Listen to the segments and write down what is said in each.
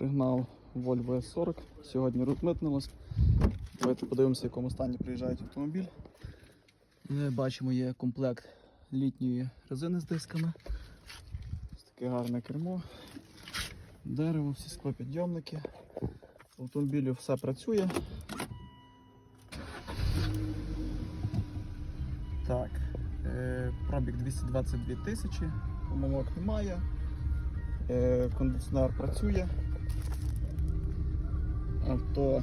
Пригнав Volvo S40, сьогодні розмитнилось. Давайте подивимося, в якому стані приїжджає автомобіль. Бачимо, є комплект літньої резини з дисками. Ось таке гарне кермо, дерево, всі склопідйомники. В автомобілі все працює. Так, е, пробіг 222 тисячі, помилок немає. Е, кондиціонер працює. Авто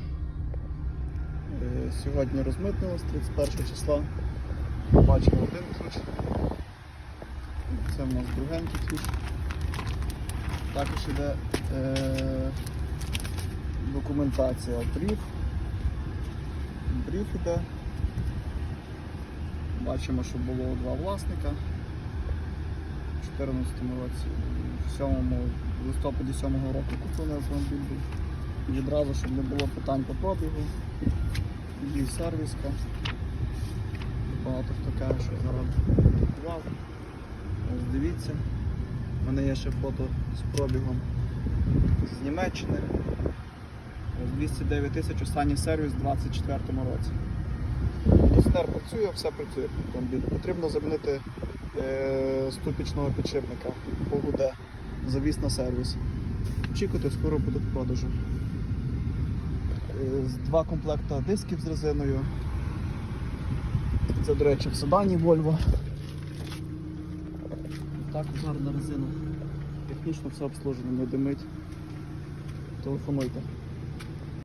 е, сьогодні розмитнилось 31 числа. Бачимо один ключ. Це в нас другенький ключ. Також іде е, документація бриф. Бриф іде. Бачимо, що було два власника. У 2014 році, в 7 листопаді 7 року купили автомобіль. Відразу, щоб не було питань по пробігу. Є сервіска. Багато хто каже, що зараз. Ось дивіться. У мене є ще фото з пробігом з Німеччини. Ось 209 тисяч останній сервіс у 2024 році. Кондиціонер працює, все працює в. Потрібно замінити е, ступічного підшипника погуде, завіс на сервіс. Очікуйте, скоро буде в продажу. Е, Два комплекти дисків з резиною. Це, до речі, в седані Volvo. Також гарна резина. Технічно все обслужено, не димить. Телефонуйте.